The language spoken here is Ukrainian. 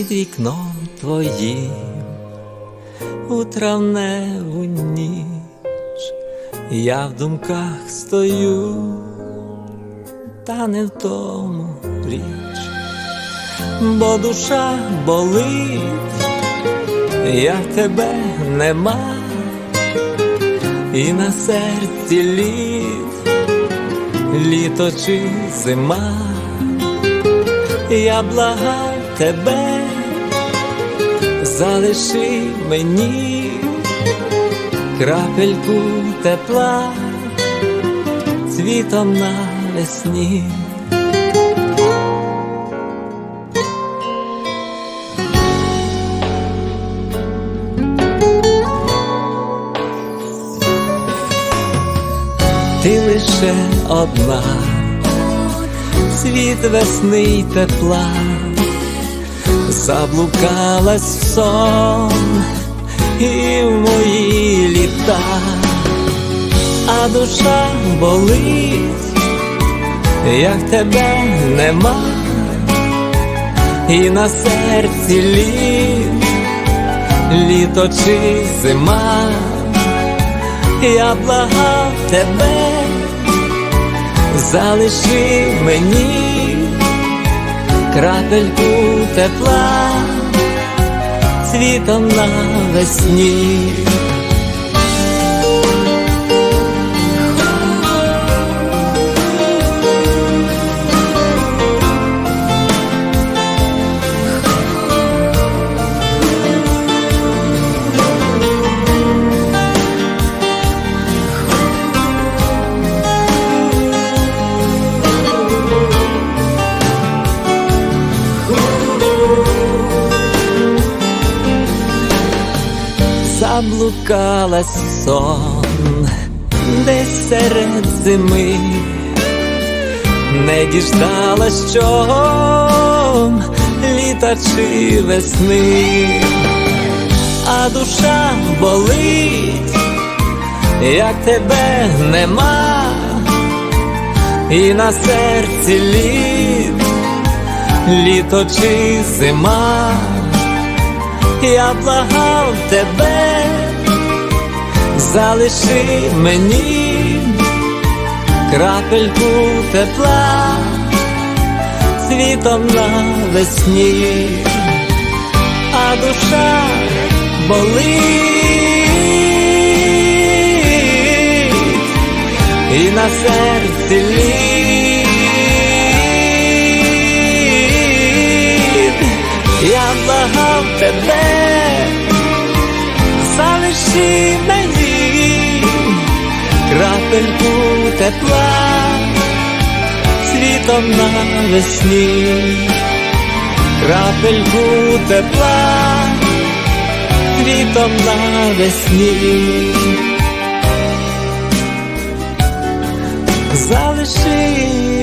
під вікном твоїм. У травневу ніч. Я в думках стою, та не в тому річ, бо душа болить, як тебе нема, і на серці літ, літо чи зима, я благав тебе, залиши мені крапельку тепла цвітом навесні. Ти лише одна, світ весни й тепла, заблукалась в сон і в мої літа, а душа болить, як тебе нема, і на серці літ, літо чи зима, я благав тебе, залиши мені крапельку тепла світом навесні. Заблукалась в сон, десь серед зими, не діждалась чом літа чи весни, а душа болить, як тебе нема, і на серці літ, літо чи зима я благав тебе, залиши мені крапельку тепла світом навесні, а душа болить, і на серці літ. Залиши мені крапельку тепла світом навесні, крапельку тепла світом навесні. Залиши